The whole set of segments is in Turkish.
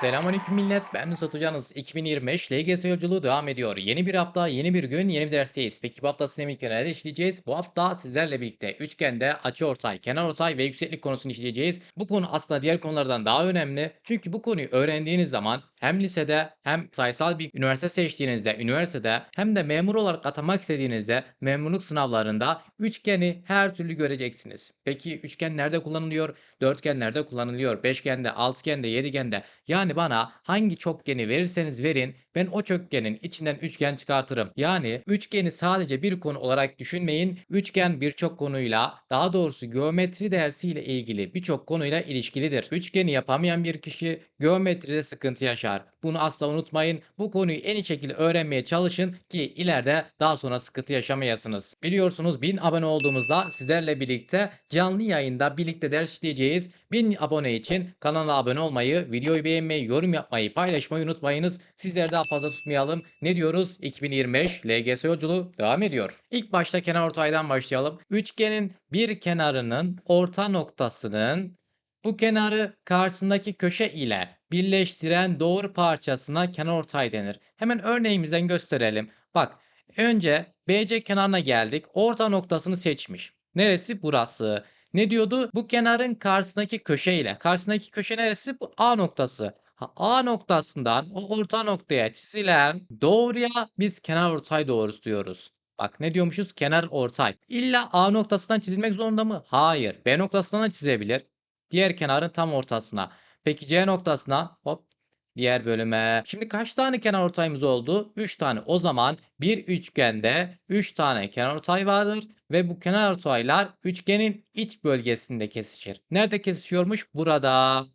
Selamünaleyküm millet. Ben Nusret Hocanız. 2025 LGS yolculuğu devam ediyor. Yeni bir hafta, yeni bir gün, yeni bir dersteyiz. Peki bu hafta birlikte neler işleyeceğiz? Bu hafta sizlerle birlikte üçgende açıortay, kenarortay ve yükseklik konusunu işleyeceğiz. Bu konu aslında diğer konulardan daha önemli. Çünkü bu konuyu öğrendiğiniz zaman hem lisede hem sayısal bir üniversite seçtiğinizde üniversitede hem de memur olarak atamak istediğinizde memurluk sınavlarında üçgeni her türlü göreceksiniz. Peki üçgen nerede kullanılıyor? Dörtgen nerede kullanılıyor? Beşgende, altıgende, yedigende. Yani bana hangi çokgeni verirseniz verin ben o çokgenin içinden üçgen çıkartırım. Yani üçgeni sadece bir konu olarak düşünmeyin. Üçgen birçok konuyla daha doğrusu geometri dersiyle ilgili birçok konuyla ilişkilidir. Üçgeni yapamayan bir kişi geometride sıkıntı yaşar. Bunu asla unutmayın. Bu konuyu en iyi şekilde öğrenmeye çalışın ki ileride daha sonra sıkıntı yaşamayasınız. Biliyorsunuz 1000 abone olduğumuzda sizlerle birlikte canlı yayında birlikte ders işleyeceğiz. 1000 abone için kanala abone olmayı, videoyu beğenmeyi, yorum yapmayı, paylaşmayı unutmayınız. Sizleri daha fazla tutmayalım. Ne diyoruz? 2025 LGS yolculuğu devam ediyor. İlk başta kenar ortaydan başlayalım. Üçgenin bir kenarının orta noktasının bu kenarı karşısındaki köşe ile birleştiren doğru parçasına kenarortay denir. Hemen örneğimizden gösterelim. Bak önce BC kenarına geldik. Orta noktasını seçmiş. Neresi? Burası. Ne diyordu? Bu kenarın karşısındaki köşe ile. Karşısındaki köşe neresi? Bu A noktası. A noktasından o orta noktaya çizilen doğruya biz kenar ortay doğrusu diyoruz. Bak ne diyormuşuz? Kenar ortay. İlla A noktasından çizilmek zorunda mı? Hayır. B noktasından da çizebilir. Diğer kenarın tam ortasına. Peki C noktasına hop diğer bölüme. Şimdi kaç tane kenar ortayımız oldu? 3 tane. O zaman bir üçgende 3 tane kenar ortay vardır ve bu kenar ortaylar üçgenin iç bölgesinde kesişir. Nerede kesişiyormuş? Burada.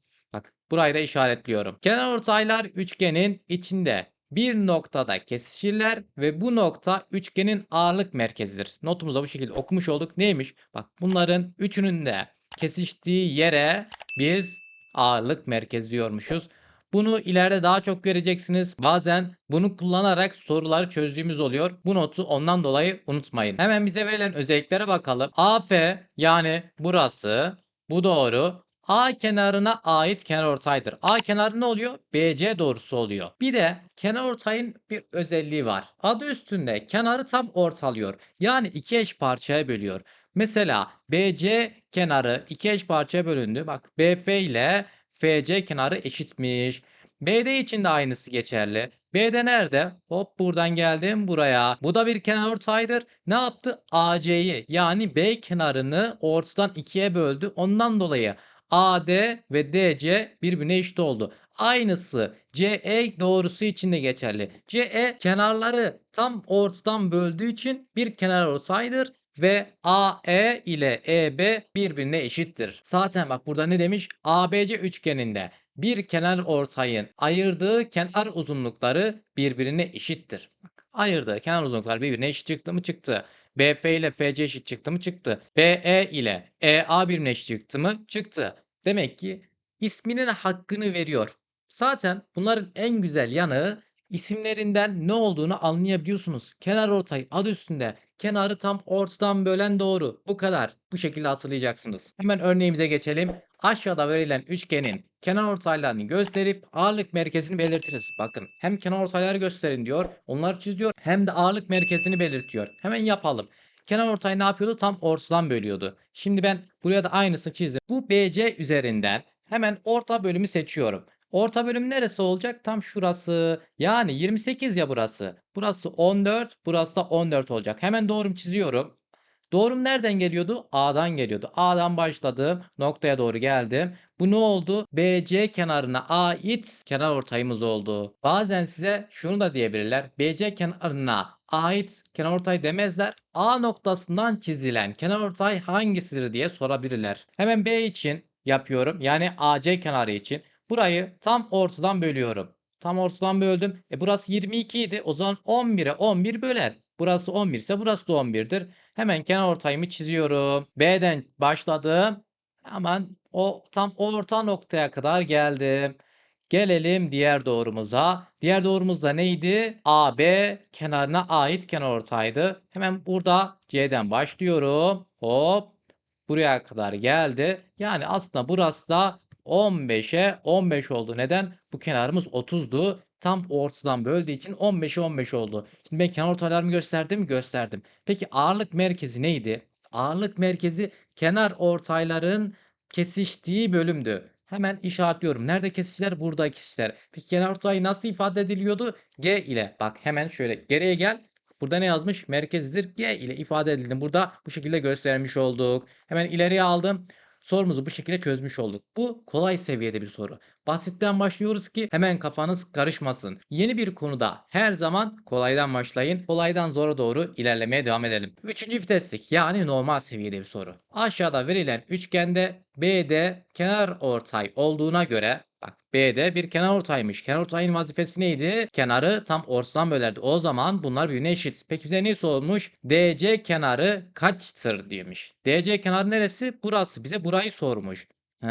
Burayı da işaretliyorum. Kenar ortaylar üçgenin içinde bir noktada kesişirler ve bu nokta üçgenin ağırlık merkezidir. Notumuzda bu şekilde okumuş olduk. Neymiş? Bak bunların üçünün de kesiştiği yere biz ağırlık merkezi diyormuşuz. Bunu ileride daha çok göreceksiniz. Bazen bunu kullanarak soruları çözdüğümüz oluyor. Bu notu ondan dolayı unutmayın. Hemen bize verilen özelliklere bakalım. AF yani burası bu doğru. A kenarına ait kenarortaydır. A kenarı ne oluyor? BC doğrusu oluyor. Bir de kenarortayın bir özelliği var. Adı üstünde kenarı tam ortalıyor. Yani iki eş parçaya bölüyor. Mesela BC kenarı iki eş parçaya bölündü. Bak BF ile FC kenarı eşitmiş. BD için de aynısı geçerli. BD nerede? Hop buradan geldim buraya. Bu da bir kenarortaydır. Ne yaptı? AC'yi yani B kenarını ortadan ikiye böldü. Ondan dolayı AD ve DC birbirine eşit oldu. Aynısı CE doğrusu için de geçerli. CE kenarları tam ortadan böldüğü için bir kenarortaydır ve AE ile EB birbirine eşittir. Zaten bak burada ne demiş? ABC üçgeninde bir kenar ortayın ayırdığı kenar uzunlukları birbirine eşittir. Bak, ayırdığı kenar uzunluklar birbirine eşit çıktı mı çıktı. BF ile FC eşit çıktı mı çıktı. BE ile EA birbirine eşit çıktı mı çıktı. Demek ki isminin hakkını veriyor. Zaten bunların en güzel yanı isimlerinden ne olduğunu anlayabiliyorsunuz. Kenar ortay adı üstünde. Kenarı tam ortadan bölen doğru. Bu kadar. Bu şekilde hatırlayacaksınız. Hemen örneğimize geçelim. Aşağıda verilen üçgenin kenar ortaylarını gösterip ağırlık merkezini belirtiriz. Bakın hem kenar ortayları gösterin diyor. Onları çiziyor hem de ağırlık merkezini belirtiyor. Hemen yapalım. Kenar ortay ne yapıyordu? Tam ortadan bölüyordu. Şimdi ben buraya da aynısını çizdim. Bu BC üzerinden hemen orta bölümü seçiyorum. Orta bölüm neresi olacak? Tam şurası. Yani 28 ya burası. Burası 14, burası da 14 olacak. Hemen doğrum çiziyorum. Doğrum nereden geliyordu? A'dan geliyordu. A'dan başladım. Noktaya doğru geldim. Bu ne oldu? BC kenarına ait kenar ortayımız oldu. Bazen size şunu da diyebilirler. BC kenarına ait kenarortay demezler. A noktasından çizilen kenarortay hangisidir diye sorabilirler. Hemen B için yapıyorum. Yani AC kenarı için. Burayı tam ortadan bölüyorum. Tam ortadan böldüm. E burası 22 idi. O zaman 11'e 11 böler. Burası 11 ise burası da 11'dir. Hemen kenar ortayımı çiziyorum. B'den başladım. Hemen o tam orta noktaya kadar geldim. Gelelim diğer doğrumuza. Diğer doğrumuz da neydi? AB kenarına ait kenarortaydı. Hemen burada C'den başlıyorum. Hop. Buraya kadar geldi. Yani aslında burası da 15'e 15 oldu. Neden? Bu kenarımız 30'du. Tam ortadan böldüğü için 15'e 15 oldu. Şimdi ben kenar ortaylarımı gösterdim? Gösterdim. Peki ağırlık merkezi neydi? Ağırlık merkezi kenar ortayların kesiştiği bölümdü. Hemen işaretliyorum. Nerede kesişler? Burada kesişler. Peki kenar ortay nasıl ifade ediliyordu? G ile. Bak hemen şöyle geriye gel. Burada ne yazmış? Merkezidir. G ile ifade edildi. Burada bu şekilde göstermiş olduk. Hemen ileriye aldım. Sorumuzu bu şekilde çözmüş olduk. Bu kolay seviyede bir soru. Basitten başlıyoruz ki hemen kafanız karışmasın. Yeni bir konuda her zaman kolaydan başlayın. Kolaydan zora doğru ilerlemeye devam edelim. Üçüncü viteslik yani normal seviyede bir soru. Aşağıda verilen üçgende BD kenar ortay olduğuna göre Bak BD bir kenar ortaymış. Kenar ortayın vazifesi neydi? Kenarı tam ortadan bölerdi. O zaman bunlar birbirine eşit. Peki bize ne sormuş? DC kenarı kaçtır demiş. DC kenarı neresi? Burası. Bize burayı sormuş. He,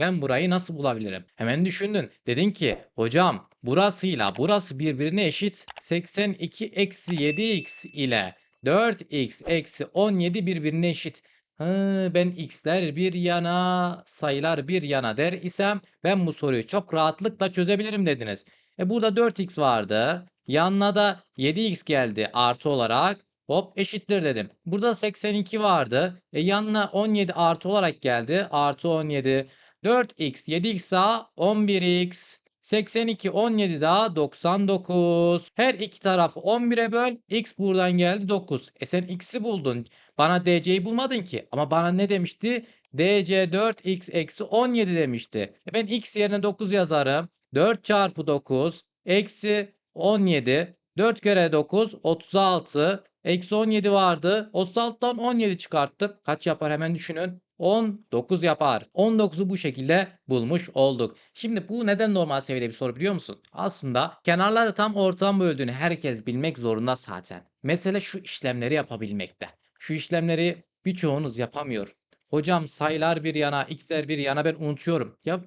ben burayı nasıl bulabilirim? Hemen düşündün. Dedin ki hocam burasıyla burası birbirine eşit. 82 eksi 7x ile 4x eksi 17 birbirine eşit. Hı, ben x'ler bir yana, sayılar bir yana der isem ben bu soruyu çok rahatlıkla çözebilirim dediniz. E burada 4x vardı. Yanına da 7x geldi artı olarak. Hop eşittir dedim. Burada 82 vardı. E yanına 17 artı olarak geldi. Artı 17. 4x 7x daha 11x. 82 17 daha 99. Her iki tarafı 11'e böl. X buradan geldi 9. E sen x'i buldun. Bana DC'yi bulmadın ki. Ama bana ne demişti? DC 4x eksi 17 demişti. E ben x yerine 9 yazarım. 4 çarpı 9 eksi 17. 4 kere 9 36. Eksi 17 vardı. 36'dan 17 çıkarttım. Kaç yapar hemen düşünün. 19 yapar. 19'u bu şekilde bulmuş olduk. Şimdi bu neden normal seviyede bir soru biliyor musun? Aslında kenarları tam ortadan böldüğünü herkes bilmek zorunda zaten. Mesele şu işlemleri yapabilmekte. Şu işlemleri birçoğunuz yapamıyor. Hocam sayılar bir yana, x'ler bir yana ben unutuyorum. Ya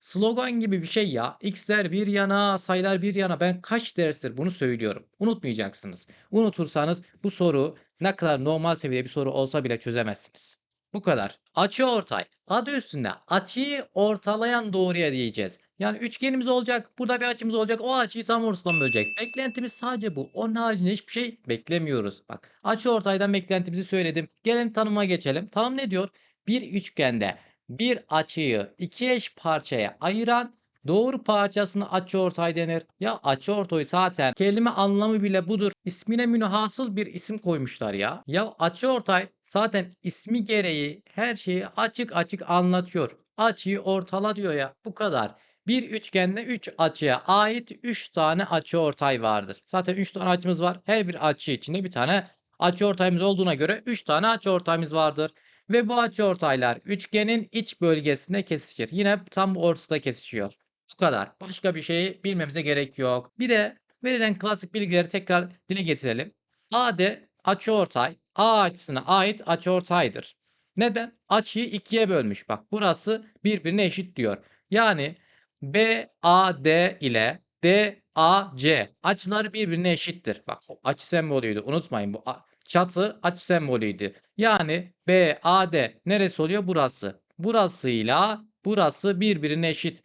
slogan gibi bir şey ya. X'ler bir yana, sayılar bir yana. Ben kaç derstir bunu söylüyorum. Unutmayacaksınız. Unutursanız bu soru ne kadar normal seviyede bir soru olsa bile çözemezsiniz. Bu kadar. Açı ortay. Adı üstünde açıyı ortalayan doğruya diyeceğiz. Yani üçgenimiz olacak. Burada bir açımız olacak. O açıyı tam ortadan bölecek. Beklentimiz sadece bu. Onun haricinde hiçbir şey beklemiyoruz. Bak açı ortaydan beklentimizi söyledim. Gelin tanıma geçelim. Tanım ne diyor? Bir üçgende bir açıyı iki eş parçaya ayıran doğru parçasına açıortay denir. Ya açıortay zaten kelime anlamı bile budur. İsmine münhasıl bir isim koymuşlar ya. Ya açıortay zaten ismi gereği her şeyi açık açık anlatıyor. Açıyı ortala diyor ya. Bu kadar. Bir üçgende 3 açıya ait 3 tane açıortay vardır. Zaten 3 tane açımız var. Her bir açı içinde bir tane açıortayımız olduğuna göre 3 tane açıortayımız vardır. Ve bu açıortaylar üçgenin iç bölgesinde kesişir. Yine tam ortada kesişiyor. Bu kadar. Başka bir şeyi bilmemize gerek yok. Bir de verilen klasik bilgileri tekrar dile getirelim. AD açıortay A açısına ait açıortaydır. Neden? Açıyı ikiye bölmüş. Bak burası birbirine eşit diyor. Yani BAD ile DAC açıları birbirine eşittir. Bak o açı sembolüydü. Unutmayın bu çatı açı sembolüydü. Yani BAD neresi oluyor? Burası. Burasıyla burası birbirine eşit.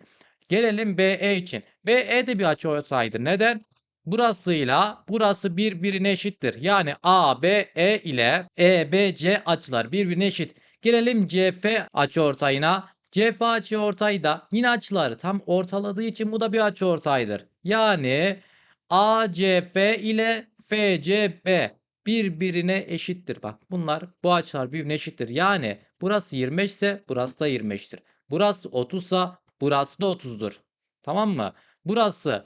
Gelelim BE için. BE de bir açı olsaydı. Neden? Burasıyla burası birbirine eşittir. Yani ABE ile EBC açılar birbirine eşit. Gelelim CF açıortayına. CF açıortayı da yine açıları tam ortaladığı için bu da bir açıortaydır. Yani ACF ile FCB birbirine eşittir. Bak bunlar bu açılar birbirine eşittir. Yani burası 25 ise burası da 25'tir. Burası 30 ise burası da 30'dur. Tamam mı? Burası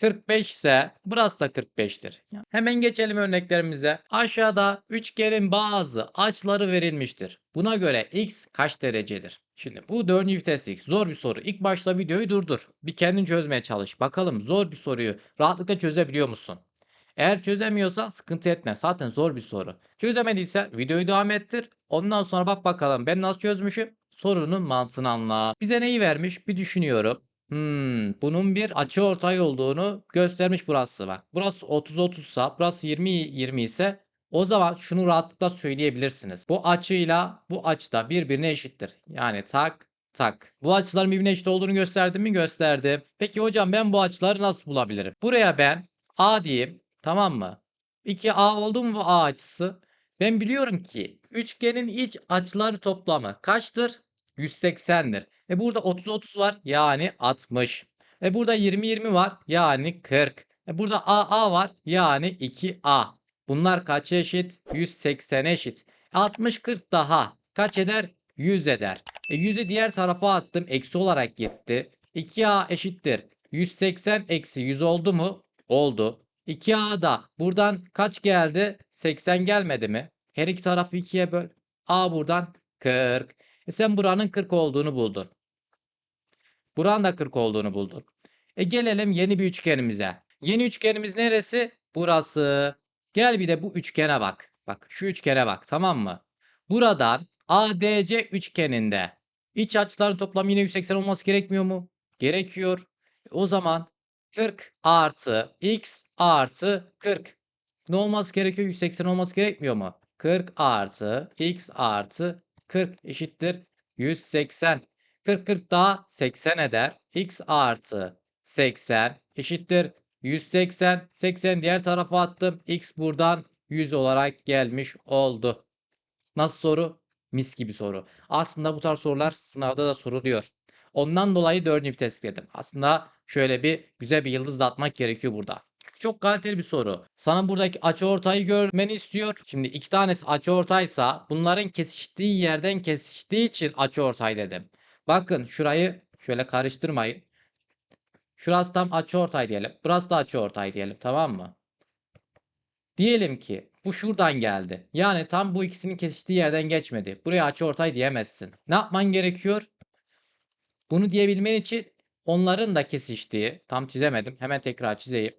45 ise burası da 45'tir. Hemen geçelim örneklerimize. Aşağıda üçgenin bazı açıları verilmiştir. Buna göre x kaç derecedir? Şimdi bu dördüncü viteslik zor bir soru. İlk başta videoyu durdur. Bir kendin çözmeye çalış. Bakalım zor bir soruyu rahatlıkla çözebiliyor musun? Eğer çözemiyorsan sıkıntı etme. Zaten zor bir soru. Çözemediyse videoyu devam ettir. Ondan sonra bak bakalım ben nasıl çözmüşüm. Sorunun mantığını anla. Bize neyi vermiş bir düşünüyorum. Hmm, bunun bir açı ortay olduğunu göstermiş burası bak. Burası 30 30 ise burası 20 20 ise o zaman şunu rahatlıkla söyleyebilirsiniz. Bu açıyla bu açı da birbirine eşittir. Yani tak ortak. Bu açıların birbirine eşit olduğunu gösterdim mi? Gösterdim. Peki hocam ben bu açıları nasıl bulabilirim? Buraya ben A diyeyim. Tamam mı? 2A oldu mu bu A açısı? Ben biliyorum ki üçgenin iç açıları toplamı kaçtır? 180'dir. E burada 30 30 var yani 60. E burada 20 20 var yani 40. E burada AA var yani 2A. Bunlar kaça eşit? 180 eşit. 60 40 daha kaç eder? 100 eder. E 100'ü diğer tarafa attım. Eksi olarak gitti. 2A eşittir. 180 eksi 100 oldu mu? Oldu. 2A da buradan kaç geldi? 80 gelmedi mi? Her iki tarafı 2'ye böl. A buradan 40. E sen buranın 40 olduğunu buldun. Buranın da 40 olduğunu buldun. E gelelim yeni bir üçgenimize. Yeni üçgenimiz neresi? Burası. Gel bir de bu üçgene bak. Bak şu üçgene bak tamam mı? Buradan ADC üçgeninde iç açıların toplamı yine 180 olması gerekmiyor mu? Gerekiyor. E O zaman 40 artı x artı 40. Ne olması gerekiyor? 180 olması gerekmiyor mu? 40 artı x artı 40 eşittir 180. 40 40 daha 80 eder. x artı 80 eşittir 180. 80 diğer tarafa attım. x buradan 100 olarak gelmiş oldu. Nasıl soru? Mis gibi soru. Aslında bu tarz sorular sınavda da soruluyor. Ondan dolayı 4. vites dedim. Aslında şöyle bir güzel bir yıldız da atmak gerekiyor burada. Çok kaliteli bir soru. Sana buradaki açıortayı görmeni istiyor. Şimdi iki tanesi açıortaysa bunların kesiştiği yerden kesiştiği için açıortay dedim. Bakın şurayı şöyle karıştırmayın. Şurası tam açıortay diyelim. Burası da açıortay diyelim tamam mı? Diyelim ki bu şuradan geldi. Yani tam bu ikisinin kesiştiği yerden geçmedi. Buraya açıortay diyemezsin. Ne yapman gerekiyor? Bunu diyebilmen için onların da kesiştiği, tam çizemedim. Hemen tekrar çizeyim.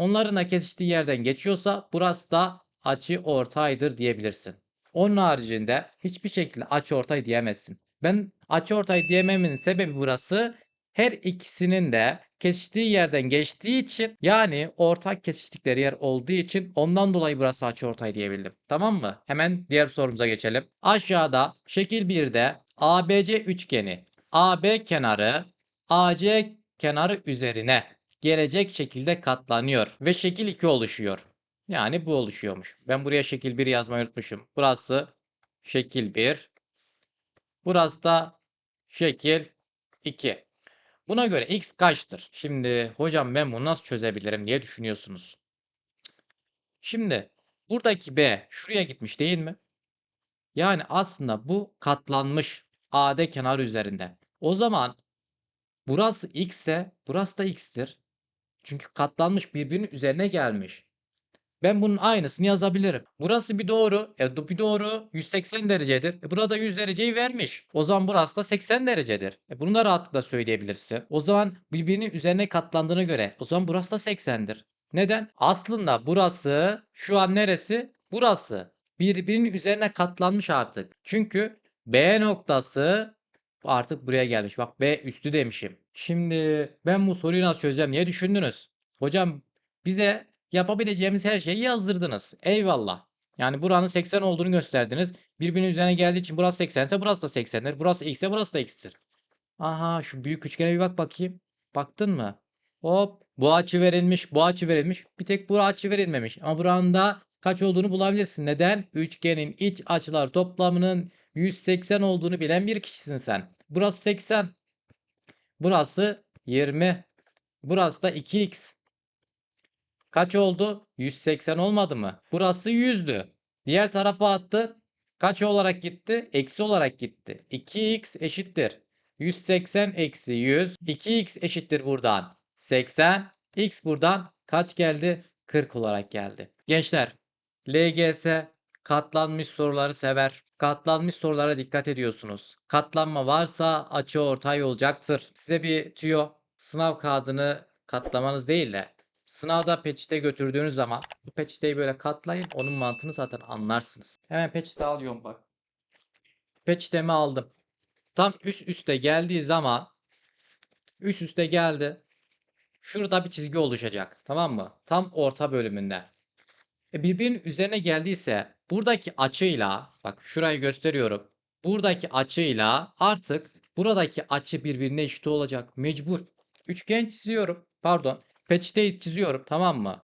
Onların da kesiştiği yerden geçiyorsa burası da açı ortaydır diyebilirsin. Onun haricinde hiçbir şekilde açı ortay diyemezsin. Ben açı ortay diyememin sebebi burası her ikisinin de kesiştiği yerden geçtiği için yani ortak kesiştikleri yer olduğu için ondan dolayı burası açıortay diyebildim. Tamam mı? Hemen diğer sorumuza geçelim. Aşağıda şekil 1'de ABC üçgeni AB kenarı AC kenarı üzerine gelecek şekilde katlanıyor ve şekil 2 oluşuyor. Yani bu oluşuyormuş. Ben buraya şekil 1 yazmayı unutmuşum. Burası şekil 1. Burası da şekil 2. Buna göre x kaçtır? Şimdi hocam ben bunu nasıl çözebilirim diye düşünüyorsunuz. Şimdi buradaki b şuraya gitmiş değil mi? Yani aslında bu katlanmış AD kenarı üzerinde. O zaman burası x ise burası da x'tir. Çünkü katlanmış birbirinin üzerine gelmiş. Ben bunun aynısını yazabilirim. Burası bir doğru. E bir doğru 180 derecedir. E burada 100 dereceyi vermiş. O zaman burası da 80 derecedir. E bunu da rahatlıkla söyleyebilirsin. O zaman birbirinin üzerine katlandığına göre o zaman burası da 80'dir. Neden? Aslında burası şu an neresi? Burası. Birbirinin üzerine katlanmış artık. Çünkü B noktası artık buraya gelmiş. Bak B üstü demişim. Şimdi ben bu soruyu nasıl çözeceğim diye düşündünüz. Hocam bize yapabileceğimiz her şeyi yazdırdınız. Eyvallah. Yani buranın 80 olduğunu gösterdiniz. Birbirinin üzerine geldiği için burası 80 ise burası da 80'dir. Burası x ise burası da x'tir. Aha şu büyük üçgene bir bak bakayım. Baktın mı? Hop bu açı verilmiş, bu açı verilmiş. Bir tek bu açı verilmemiş. Ama buranın da kaç olduğunu bulabilirsin. Neden? Üçgenin iç açılar toplamının 180 olduğunu bilen bir kişisin sen. Burası 80. Burası 20. Burası da 2x. Kaç oldu? 180 olmadı mı? Burası 100'dü. Diğer tarafa attı. Kaç olarak gitti? Eksi olarak gitti. 2x eşittir. 180 eksi 100. 2x eşittir buradan. 80. X buradan kaç geldi? 40 olarak geldi. Gençler LGS katlanmış soruları sever. Katlanmış sorulara dikkat ediyorsunuz. Katlanma varsa açı ortay olacaktır. Size bir tüyo sınav kağıdını katlamanız değil de sınavda peçete götürdüğünüz zaman bu peçeteyi böyle katlayın. Onun mantığını zaten anlarsınız. Hemen peçete alıyorum bak. Peçetemi aldım. Tam üst üste geldiği zaman üst üste geldi. Şurada bir çizgi oluşacak. Tamam mı? Tam orta bölümünde. E birbirinin üzerine geldiyse buradaki açıyla bak şurayı gösteriyorum. Buradaki açıyla artık buradaki açı birbirine eşit olacak. Mecbur. Üçgen çiziyorum. Pardon. Peçeteyi çiziyorum. Tamam mı?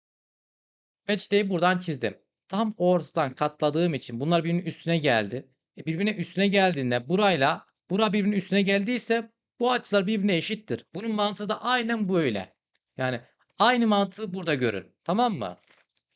Peçeteyi buradan çizdim. Tam ortadan katladığım için bunlar birbirinin üstüne geldi. E birbirine üstüne geldiğinde burayla bura birbirinin üstüne geldiyse bu açılar birbirine eşittir. Bunun mantığı da aynen böyle. Yani aynı mantığı burada görün. Tamam mı?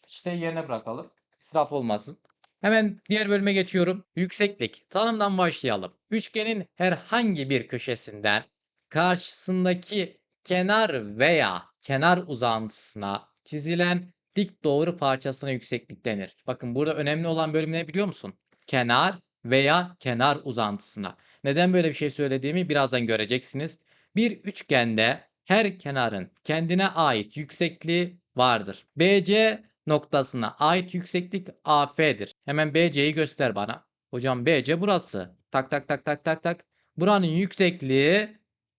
İşte yerine bırakalım. İsraf olmasın. Hemen diğer bölüme geçiyorum. Yükseklik. Tanımdan başlayalım. Üçgenin herhangi bir köşesinden karşısındaki kenar veya kenar uzantısına çizilen dik doğru parçasına yükseklik denir. Bakın burada önemli olan bölüm ne biliyor musun? Kenar veya kenar uzantısına. Neden böyle bir şey söylediğimi birazdan göreceksiniz. Bir üçgende her kenarın kendine ait yüksekliği vardır. BC noktasına ait yükseklik AF'dir. Hemen BC'yi göster bana. Hocam BC burası. Tak tak tak tak tak tak. Buranın yüksekliği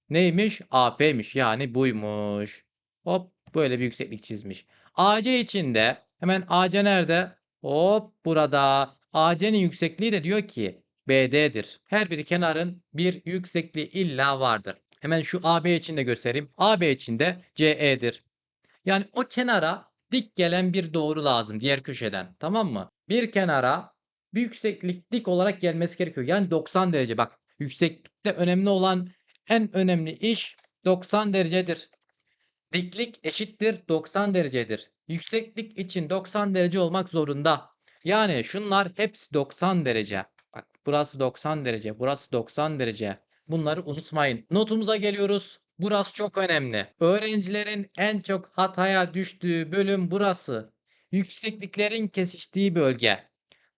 neymiş? AF'miş. Yani buymuş. Hop böyle bir yükseklik çizmiş. AC içinde hemen AC nerede? Hop burada. AC'nin yüksekliği de diyor ki BD'dir. Her bir kenarın bir yüksekliği illa vardır. Hemen şu AB için de göstereyim. AB için de CE'dir. Yani o kenara dik gelen bir doğru lazım diğer köşeden. Tamam mı? Bir kenara bir yükseklik dik olarak gelmesi gerekiyor. Yani 90 derece. Bak yükseklikte önemli olan en önemli iş 90 derecedir. Diklik eşittir 90 derecedir. Yükseklik için 90 derece olmak zorunda. Yani şunlar hepsi 90 derece. Bak burası 90 derece, burası 90 derece. Bunları unutmayın. Notumuza geliyoruz. Burası çok önemli. Öğrencilerin en çok hataya düştüğü bölüm burası. Yüksekliklerin kesiştiği bölge.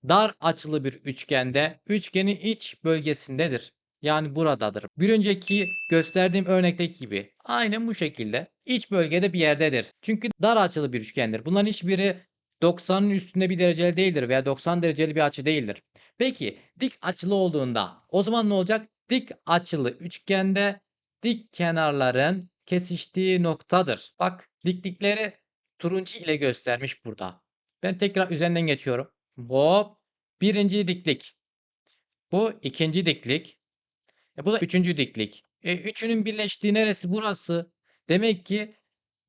Dar açılı bir üçgende üçgenin iç bölgesindedir. Yani buradadır. Bir önceki gösterdiğim örnekteki gibi. Aynen bu şekilde. iç bölgede bir yerdedir. Çünkü dar açılı bir üçgendir. Bunların hiçbiri 90'ın üstünde bir dereceli değildir veya 90 dereceli bir açı değildir. Peki dik açılı olduğunda o zaman ne olacak? Dik açılı üçgende dik kenarların kesiştiği noktadır. Bak diklikleri turuncu ile göstermiş burada. Ben tekrar üzerinden geçiyorum. Hop. Birinci diklik. Bu ikinci diklik. E bu da üçüncü diklik. E, üçünün birleştiği neresi burası? Demek ki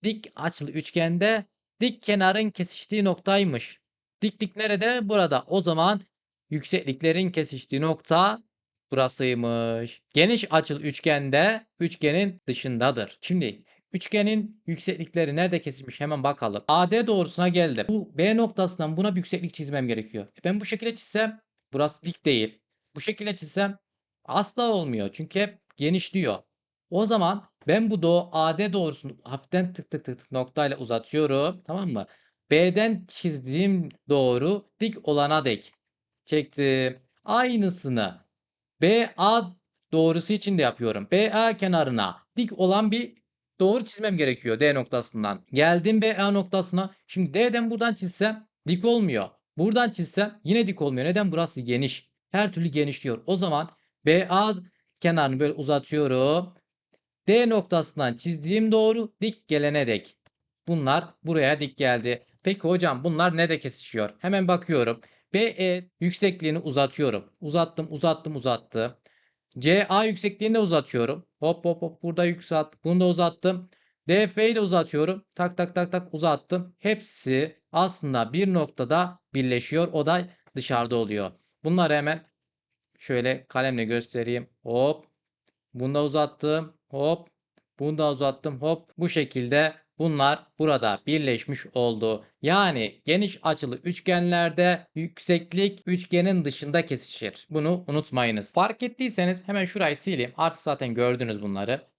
dik açılı üçgende dik kenarın kesiştiği noktaymış. Diklik nerede? Burada. O zaman yüksekliklerin kesiştiği nokta burasıymış. Geniş açılı üçgende üçgenin dışındadır. Şimdi üçgenin yükseklikleri nerede kesişmiş hemen bakalım. AD doğrusuna geldim. Bu B noktasından buna bir yükseklik çizmem gerekiyor. E ben bu şekilde çizsem burası dik değil. Bu şekilde çizsem asla olmuyor. Çünkü hep genişliyor. O zaman ben bu doğu AD doğrusunu hafiften tık tık tık tık noktayla uzatıyorum. Tamam mı? B'den çizdiğim doğru dik olana dek çektim. Aynısını BA doğrusu için de yapıyorum. BA kenarına dik olan bir doğru çizmem gerekiyor D noktasından. Geldim BA noktasına. Şimdi D'den buradan çizsem dik olmuyor. Buradan çizsem yine dik olmuyor. Neden? Burası geniş. Her türlü genişliyor. O zaman BA kenarını böyle uzatıyorum. D noktasından çizdiğim doğru dik gelene dek. Bunlar buraya dik geldi. Peki hocam bunlar ne de kesişiyor? Hemen bakıyorum. BE yüksekliğini uzatıyorum. Uzattım, uzattım, uzattım. CA yüksekliğini de uzatıyorum. Hop hop hop burada yükselt. Bunu da uzattım. DF'yi de uzatıyorum. Tak tak tak tak uzattım. Hepsi aslında bir noktada birleşiyor. O da dışarıda oluyor. Bunları hemen şöyle kalemle göstereyim. Hop. Bunu da uzattım. Hop. Bunu da uzattım. Hop. Bu şekilde bunlar burada birleşmiş oldu. Yani geniş açılı üçgenlerde yükseklik üçgenin dışında kesişir. Bunu unutmayınız. Fark ettiyseniz hemen şurayı sileyim. Artık zaten gördünüz bunları.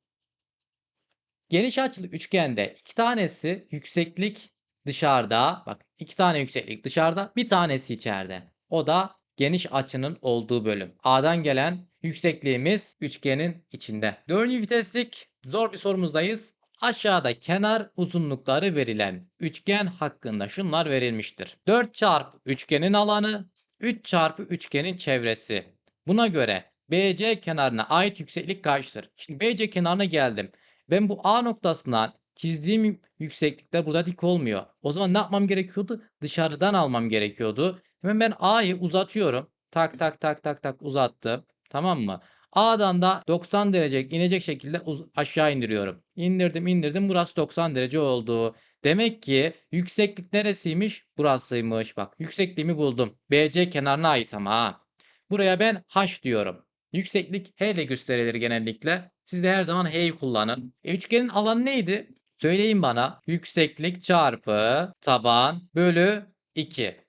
Geniş açılı üçgende iki tanesi yükseklik dışarıda. Bak iki tane yükseklik dışarıda. Bir tanesi içeride. O da geniş açının olduğu bölüm. A'dan gelen yüksekliğimiz üçgenin içinde. Dördüncü viteslik zor bir sorumuzdayız. Aşağıda kenar uzunlukları verilen üçgen hakkında şunlar verilmiştir. 4 çarpı üçgenin alanı, 3 çarpı üçgenin çevresi. Buna göre BC kenarına ait yükseklik kaçtır? Şimdi BC kenarına geldim. Ben bu A noktasından çizdiğim yükseklikler burada dik olmuyor. O zaman ne yapmam gerekiyordu? Dışarıdan almam gerekiyordu. Hemen ben A'yı uzatıyorum. Tak tak tak tak tak uzattım. Tamam mı? A'dan da 90 derece inecek şekilde aşağı indiriyorum. İndirdim indirdim burası 90 derece oldu. Demek ki yükseklik neresiymiş? Burasıymış. Bak yüksekliğimi buldum. BC kenarına ait ama. Buraya ben H diyorum. Yükseklik H ile gösterilir genellikle. Siz de her zaman H'yi kullanın. E, üçgenin alanı neydi? Söyleyin bana. Yükseklik çarpı taban bölü 2.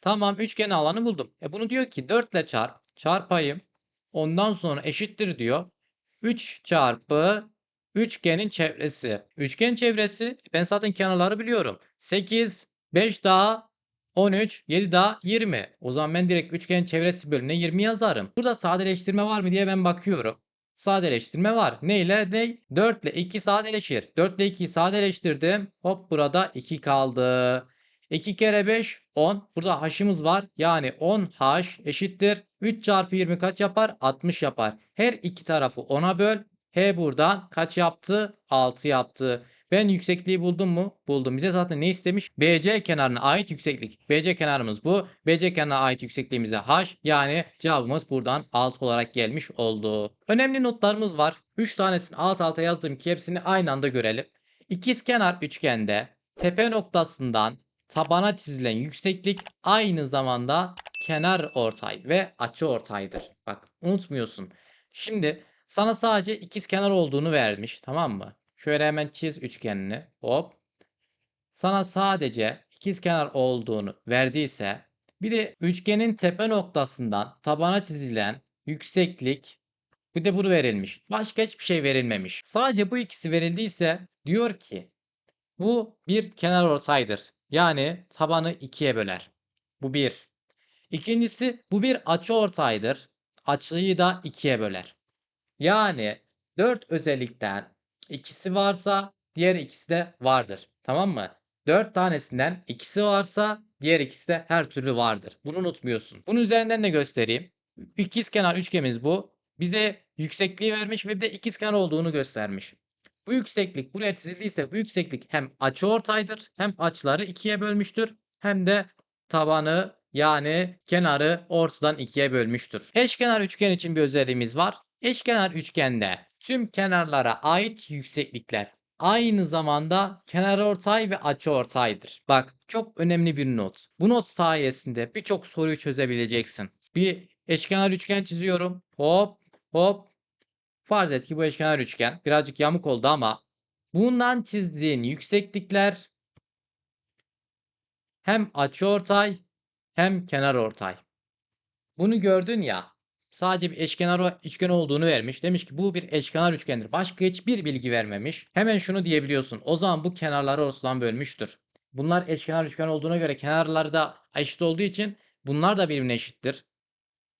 Tamam üçgenin alanı buldum. E bunu diyor ki 4 ile çarp. Çarpayım. Ondan sonra eşittir diyor. 3 çarpı üçgenin çevresi. Üçgen çevresi ben zaten kenarları biliyorum. 8, 5 daha 13, 7 daha 20. O zaman ben direkt üçgenin çevresi bölümüne 20 yazarım. Burada sadeleştirme var mı diye ben bakıyorum. Sadeleştirme var. Ne ile ne? 4 ile 2 sadeleşir. 4 ile 2'yi sadeleştirdim. Hop burada 2 kaldı. 2 kere 5 10. Burada h'ımız var. Yani 10h eşittir. 3 çarpı 20 kaç yapar? 60 yapar. Her iki tarafı 10'a böl. H buradan kaç yaptı? 6 yaptı. Ben yüksekliği buldum mu? Buldum. Bize zaten ne istemiş? BC kenarına ait yükseklik. BC kenarımız bu. BC kenarına ait yüksekliğimize H. Yani cevabımız buradan 6 olarak gelmiş oldu. Önemli notlarımız var. 3 tanesini alt alta yazdım ki hepsini aynı anda görelim. İkizkenar üçgende tepe noktasından tabana çizilen yükseklik aynı zamanda kenar ortay ve açı ortaydır. Bak unutmuyorsun. Şimdi sana sadece ikizkenar olduğunu vermiş tamam mı? Şöyle hemen çiz üçgenini. Hop. Sana sadece ikizkenar olduğunu verdiyse bir de üçgenin tepe noktasından tabana çizilen yükseklik bir de bunu verilmiş. Başka hiçbir şey verilmemiş. Sadece bu ikisi verildiyse diyor ki bu bir kenar ortaydır. Yani tabanı ikiye böler. Bu bir. İkincisi bu bir açı ortaydır. Açıyı da ikiye böler. Yani dört özellikten ikisi varsa diğer ikisi de vardır. Tamam mı? Dört tanesinden ikisi varsa diğer ikisi de her türlü vardır. Bunu unutmuyorsun. Bunun üzerinden de göstereyim. İkizkenar üçgenimiz bu. Bize yüksekliği vermiş ve bir de ikizkenar olduğunu göstermiş. Bu yükseklik buraya çizildiyse bu yükseklik hem açıortaydır hem açıları ikiye bölmüştür hem de tabanı yani kenarı ortadan ikiye bölmüştür. Eşkenar üçgen için bir özelliğimiz var. Eşkenar üçgende tüm kenarlara ait yükseklikler aynı zamanda kenarortay ve açıortaydır. Bak çok önemli bir not. Bu not sayesinde birçok soruyu çözebileceksin. Bir eşkenar üçgen çiziyorum. Hop hop Farz et ki bu eşkenar üçgen birazcık yamuk oldu ama bundan çizdiğin yükseklikler hem açıortay hem kenarortay. Bunu gördün ya sadece bir eşkenar üçgen olduğunu vermiş. Demiş ki bu bir eşkenar üçgendir. Başka hiçbir bilgi vermemiş. Hemen şunu diyebiliyorsun. O zaman bu kenarları ortadan bölmüştür. Bunlar eşkenar üçgen olduğuna göre kenarları da eşit olduğu için bunlar da birbirine eşittir.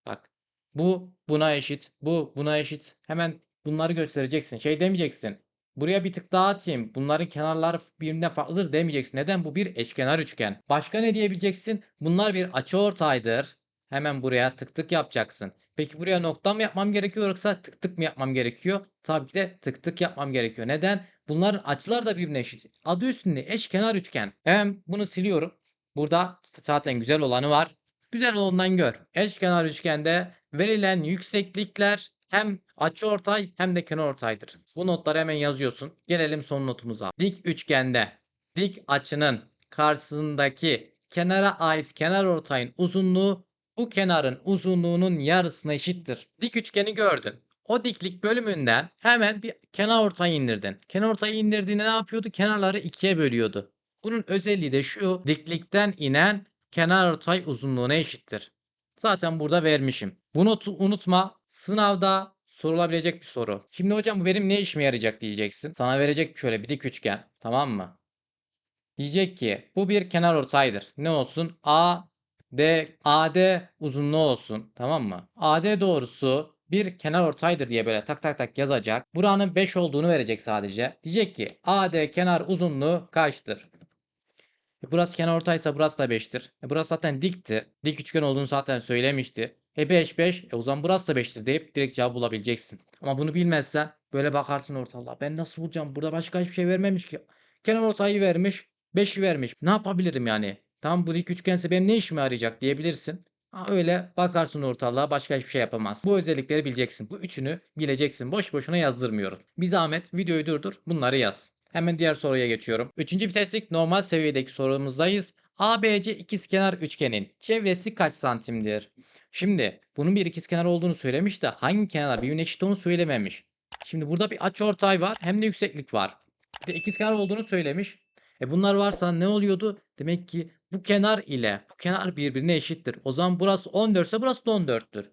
Bak bu buna eşit. Bu buna eşit. Hemen bunları göstereceksin. Şey demeyeceksin. Buraya bir tık daha atayım. Bunların kenarları birbirinden farklıdır demeyeceksin. Neden? Bu bir eşkenar üçgen. Başka ne diyebileceksin? Bunlar bir açıortaydır. Hemen buraya tık tık yapacaksın. Peki buraya nokta mı yapmam gerekiyor yoksa tık tık mı yapmam gerekiyor? Tabii ki de tık tık yapmam gerekiyor. Neden? Bunların açılar da birbirine eşit. Adı üstünde eşkenar üçgen. Hemen bunu siliyorum. Burada zaten güzel olanı var. Güzel olandan gör. Eşkenar üçgende verilen yükseklikler hem açıortay hem de kenarortaydır. Bu notları hemen yazıyorsun. Gelelim son notumuza. Dik üçgende dik açının karşısındaki kenara ait kenarortayın uzunluğu bu kenarın uzunluğunun yarısına eşittir. Dik üçgeni gördün. O diklik bölümünden hemen bir kenarortayı indirdin. Kenarortayı indirdiğinde ne yapıyordu? Kenarları ikiye bölüyordu. Bunun özelliği de şu. Diklikten inen kenarortay uzunluğuna eşittir. Zaten burada vermişim. Bu notu unutma. Sınavda sorulabilecek bir soru. Şimdi hocam bu benim ne işime yarayacak diyeceksin. Sana verecek şöyle bir dik üçgen. Tamam mı? Diyecek ki bu bir kenarortaydır. Ne olsun? A D AD uzunluğu olsun. Tamam mı? AD doğrusu bir kenarortaydır diye böyle tak tak tak yazacak. Buranın 5 olduğunu verecek sadece. Diyecek ki AD kenar uzunluğu kaçtır? E burası kenarortaysa burası da 5'tir. E burası zaten dikti. Dik üçgen olduğunu zaten söylemişti. E 5 5. E o zaman burası da 5'tir deyip direkt cevabı bulabileceksin. Ama bunu bilmezsen böyle bakarsın ortalığa. Ben nasıl bulacağım? Burada başka hiçbir şey vermemiş ki. Kenarortayı vermiş. 5'i vermiş. Ne yapabilirim yani? Tam bu dik üçgense benim ne işime yarayacak diyebilirsin. Ha, öyle bakarsın ortalığa başka hiçbir şey yapamaz. Bu özellikleri bileceksin. Bu üçünü bileceksin. Boş boşuna yazdırmıyorum. Bir zahmet videoyu durdur bunları yaz. Hemen diğer soruya geçiyorum. Üçüncü viteslik normal seviyedeki sorumuzdayız. ABC ikizkenar üçgenin çevresi kaç santimdir? Şimdi bunun bir ikizkenar olduğunu söylemiş de hangi kenar birbirine eşit onu söylememiş. Şimdi burada bir açıortay var hem de yükseklik var. Bir de ikizkenar olduğunu söylemiş. E bunlar varsa ne oluyordu? Demek ki bu kenar ile bu kenar birbirine eşittir. O zaman burası 14 ise burası da 14'tür.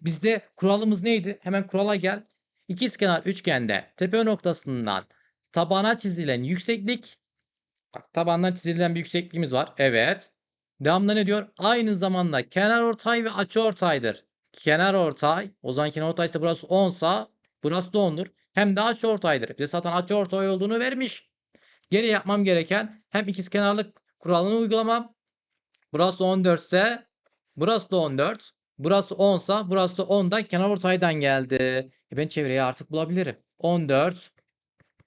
Bizde kuralımız neydi? Hemen kurala gel. İkizkenar üçgende tepe noktasından tabana çizilen yükseklik bak tabandan çizilen bir yüksekliğimiz var. Evet. Devamında ne diyor? Aynı zamanda kenar ortay ve açı ortaydır. Kenar ortay. O zaman kenar ortay ise burası 10 sa burası da 10'dur. Hem de açı ortaydır. Bize zaten açı ortay olduğunu vermiş. Geri yapmam gereken hem ikizkenarlık kuralını uygulamam. Burası 14 ise burası da 14. Burası 10 sa burası da 10 da kenar ortaydan geldi. E ben çevreyi artık bulabilirim. 14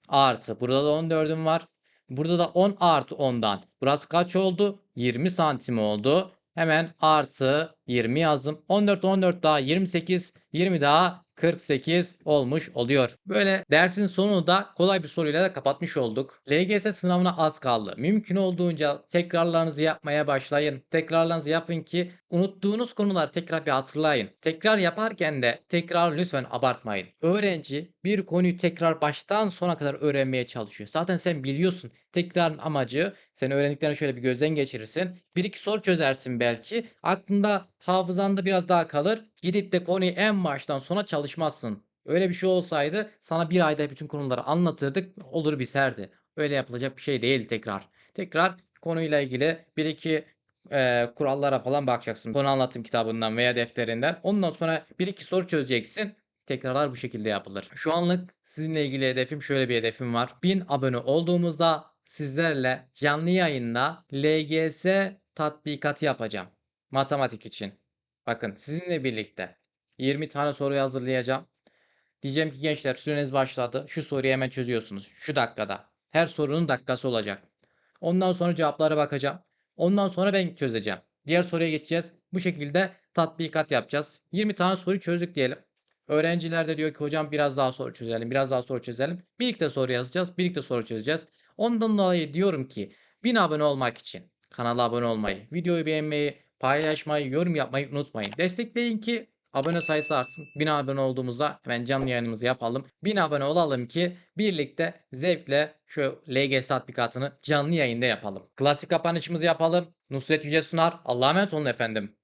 artı. Burada da 14'üm var. Burada da 10 artı 10'dan. Burası kaç oldu? 20 santim oldu. Hemen artı 20 yazdım. 14 14 daha 28. 20 daha 48 olmuş oluyor. Böyle dersin sonunu da kolay bir soruyla da kapatmış olduk. LGS sınavına az kaldı. Mümkün olduğunca tekrarlarınızı yapmaya başlayın. Tekrarlarınızı yapın ki unuttuğunuz konuları tekrar bir hatırlayın. Tekrar yaparken de tekrar lütfen abartmayın. Öğrenci bir konuyu tekrar baştan sona kadar öğrenmeye çalışıyor. Zaten sen biliyorsun. Tekrarın amacı sen öğrendiklerini şöyle bir gözden geçirirsin. Bir iki soru çözersin belki. Aklında hafızanda biraz daha kalır. Gidip de konuyu en baştan sona çalışmazsın. Öyle bir şey olsaydı sana bir ayda bütün konuları anlatırdık. Olur biterdi. Öyle yapılacak bir şey değil tekrar. Tekrar konuyla ilgili bir iki e, kurallara falan bakacaksın. Konu anlatım kitabından veya defterinden. Ondan sonra bir iki soru çözeceksin. Tekrarlar bu şekilde yapılır. Şu anlık sizinle ilgili hedefim şöyle bir hedefim var. 1000 abone olduğumuzda sizlerle canlı yayında LGS tatbikatı yapacağım. Matematik için. Bakın sizinle birlikte 20 tane soru hazırlayacağım. Diyeceğim ki gençler süreniz başladı. Şu soruyu hemen çözüyorsunuz. Şu dakikada. Her sorunun dakikası olacak. Ondan sonra cevaplara bakacağım. Ondan sonra ben çözeceğim. Diğer soruya geçeceğiz. Bu şekilde tatbikat yapacağız. 20 tane soru çözdük diyelim. Öğrenciler de diyor ki hocam biraz daha soru çözelim, biraz daha soru çözelim. Birlikte soru yazacağız, birlikte soru çözeceğiz. Ondan dolayı diyorum ki 1000 abone olmak için kanala abone olmayı, videoyu beğenmeyi, paylaşmayı, yorum yapmayı unutmayın. Destekleyin ki abone sayısı artsın. 1000 abone olduğumuzda hemen canlı yayınımızı yapalım. 1000 abone olalım ki birlikte zevkle şu LGS tatbikatını canlı yayında yapalım. Klasik kapanışımızı yapalım. Nusret Yüce Sunar. Allah'a emanet olun efendim.